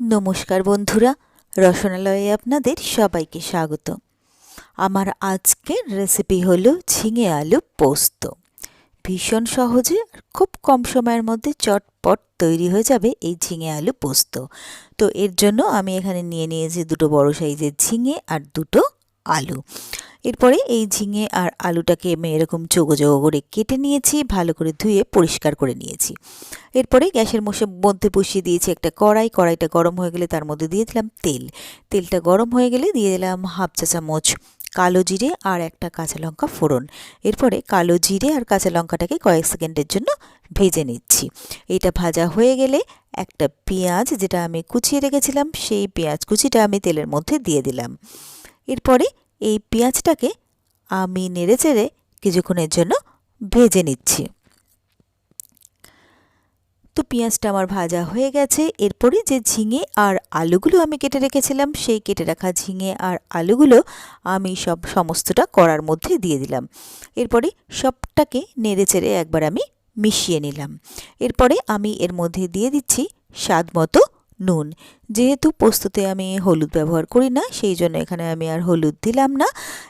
নমস্কার বন্ধুরা, রসনালয়ে আপনাদের সবাইকে স্বাগত। আমার আজকের রেসিপি হলো ঝিঙে আলু পোস্ত। ভীষণ সহজে আর খুব কম সময়ের মধ্যে চটপট তৈরি হয়ে যাবে এই ঝিঙে আলু পোস্ত। তো এর জন্য আমি এখানে নিয়ে নিয়েছি দুটো বড় সাইজের ঝিঙে আর দুটো আলু। এরপরে এই ঝিঙে আর আলুটাকে আমি এরকম চোগো চোগো করে কেটে নিয়েছি, ভালো করে ধুয়ে পরিষ্কার করে নিয়েছি। এরপরে গ্যাসের মশে, মধ্যে বসিয়ে দিয়েছি একটা কড়াই, কড়াইটা গরম হয়ে গেলে তার মধ্যে দিয়ে দিলাম তেল। তেলটা গরম হয়ে গেলে দিয়ে দিলাম হাফ চা চামচ কালো জিরে আর একটা কাঁচা লঙ্কা ফোড়ন। এরপরে কালো জিরে আর কাঁচা লঙ্কাটাকে কয়েক সেকেন্ডের জন্য ভেজে নিচ্ছি। এটা ভাজা হয়ে গেলে একটা পেঁয়াজ যেটা আমি কুচিয়ে রেখেছিলাম, সেই পেঁয়াজ কুচিটা আমি তেলের মধ্যে দিয়ে দিলাম। এরপরে এই পেঁয়াজটাকে আমি নেড়ে চেড়ে কিছুক্ষণের জন্য ভেজে নিচ্ছি। তো পেঁয়াজটা আমার ভাজা হয়ে গেছে। এরপরে যে ঝিঙে আর আলুগুলো আমি কেটে রেখেছিলাম, সেই কেটে রাখা ঝিঙে আর আলুগুলো আমি সব সমস্তটা করার মধ্যে দিয়ে দিলাম। এরপরে সবটাকে নেড়ে চেড়ে একবার আমি মিশিয়ে নিলাম। এরপরে আমি এর মধ্যে দিয়ে দিচ্ছি স্বাদ মতো নুন। যেহেতু পোস্ততে আমি হলুদ ব্যবহার করি না, সেই জন্য এখানে আমি আর হলুদ দিলাম না।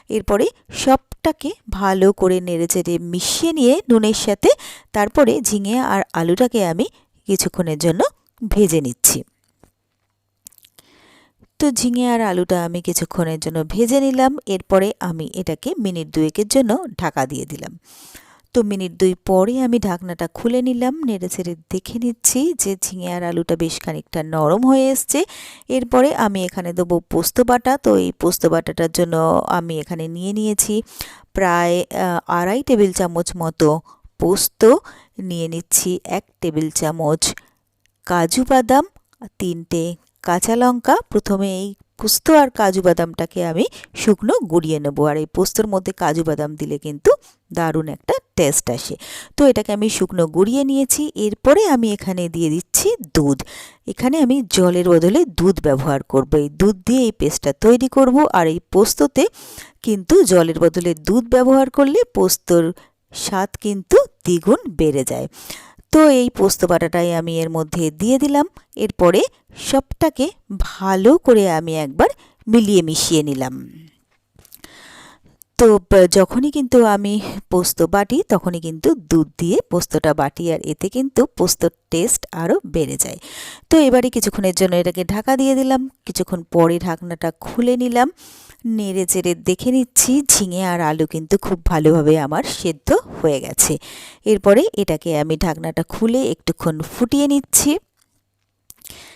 এরপরে সবটাকে ভালো করে নেড়েচেড়ে মিশিয়ে নিয়ে নুনের সাথে তারপরে ঝিঙে আর আলুটাকে আমি কিছুক্ষণের জন্য ভেজে নিচ্ছি। তো ঝিঙে আর আলুটা আমি কিছুক্ষণের জন্য ভেজে নিলাম। এরপরে আমি এটাকে মিনিট দুয়েকের জন্য ঢাকা দিয়ে দিলাম। তো মিনিট দুই পরে আমি ঢাকনাটা খুলে নিলাম নেড়ে ছেড়ে দেখে নিচ্ছি যে ঝিঙে আর আলুটা বেশ খানিকটা নরম হয়ে এসছে। এরপরে আমি এখানে দেবো পোস্ত বাটা, তো এই পোস্ত বাটাটার জন্য আমি এখানে নিয়ে নিয়েছি প্রায় আড়াই টেবিল চামচ মতো পোস্ত, নিয়ে নিচ্ছি এক টেবিল চামচ কাজু বাদাম, তিনটে কাঁচা লঙ্কা, প্রথমে এই পোস্ত আর কাজু বাদামটাকে আমি শুকনো গুঁড়িয়ে নেব। আর এই পোস্তর মধ্যে কাজু বাদাম দিলে কিন্তু দারুণ একটা টেস্ট আসে। তো এটাকে আমি শুকনো গুঁড়িয়ে নিয়েছি। এরপরে আমি এখানে দিয়ে দিচ্ছি দুধ। এখানে আমি জলের বদলে দুধ ব্যবহার করব। এই দুধ দিয়ে এই পেস্টটা তৈরি করব। আর এই পোস্ততে কিন্তু জলের বদলে দুধ ব্যবহার করলে পোস্তর স্বাদ কিন্তু দ্বিগুণ বেড়ে যায়। তো এই পোস্ত বাটাটাই আমি এর মধ্যে দিয়ে দিলাম। এরপরে সবটাকে ভালো করে আমি একবার মিলিয়ে মিশিয়ে নিলাম। তো যখনই কিন্তু আমি পোস্ত বাটি, তখনই কিন্তু দুধ দিয়ে পোস্তটা বাটি আর এতে কিন্তু পোস্তর টেস্ট আরও বেড়ে যায়। তো এবারে কিছুক্ষণের জন্য এটাকে ঢাকা দিয়ে দিলাম। কিছুক্ষণ পরে ঢাকনাটা খুলে নিলাম। নেড়ে চেড়ে দেখে নিচ্ছি, ঝিঙে আর আলু কিন্তু খুব ভালোভাবে আমার সেদ্ধ হয়ে গেছে। এরপরে এটাকে আমি ঢাকনাটা খুলে একটুক্ষণ ফুটিয়ে নিচ্ছি।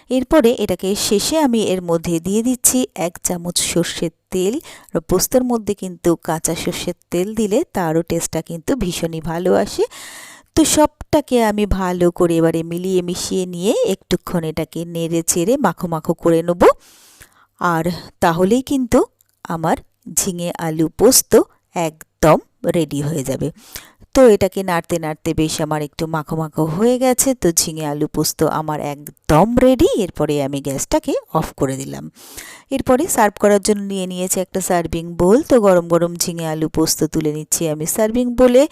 এরপরে এটাকে শেষে আমি এর মধ্যে দিয়ে দিচ্ছি এক চামচ সর্ষের তেল। পোস্তর মধ্যে কিন্তু কাঁচা সর্ষের তেল দিলে তারও টেস্টটা কিন্তু ভীষণই ভালো আসে। তো সবটাকে আমি ভালো করে এবারে মিলিয়ে মিশিয়ে নিয়ে একটুক্ষণ এটাকে নেড়ে চেড়ে মাখো মাখো করে নেব। আর তাহলেই কিন্তু আমার ঝিঙে আলু পোস্ত একদম রেডি হয়ে যাবে। তো এটাকে নাড়তে নাড়তে বেশ আমার একটু মাখো মাখো হয়ে গেছে। তো ঝিঙে আলু পোস্ত আমার একদম রেডি এরপরে আমি গ্যাসটাকে অফ করে দিলাম। এরপরে সার্ভ করার জন্য নিয়ে নিয়েছে একটা সার্ভিং বোল তো গরম গরম ঝিঙে আলু পোস্ত তুলে নিচ্ছি আমি সার্ভিং বোলে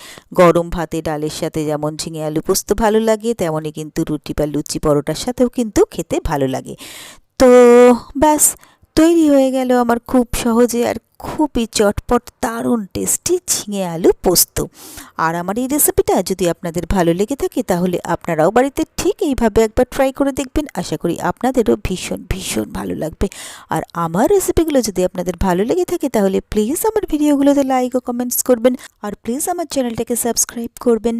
গরম ভাতে ডালের সাথে যেমন ঝিঙে আলু পোস্ত ভালো লাগে, তেমনই কিন্তু রুটি বা লুচি পরোটার সাথেও কিন্তু খেতে ভালো লাগে। তো ব্যাস তৈরি হয়ে গেল আমার খুব সহজে আর খুবই চটপট, দারুণ টেস্টি ঝিঙে আলু পোস্ত। আর আমার এই রেসিপিটা যদি আপনাদের ভালো লেগে থাকে তাহলে আপনারাও বাড়িতে ঠিক এইভাবে একবার ট্রাই করে দেখবেন। আশা করি আপনাদেরও ভীষণ ভীষণ ভালো লাগবে। আর আমার রেসিপিগুলো যদি আপনাদের ভালো লেগে থাকে তাহলে প্লিজ আমার ভিডিওগুলোতে লাইক ও কমেন্টস করবেন। আর প্লিজ আমার চ্যানেলটাকে সাবস্ক্রাইব করবেন।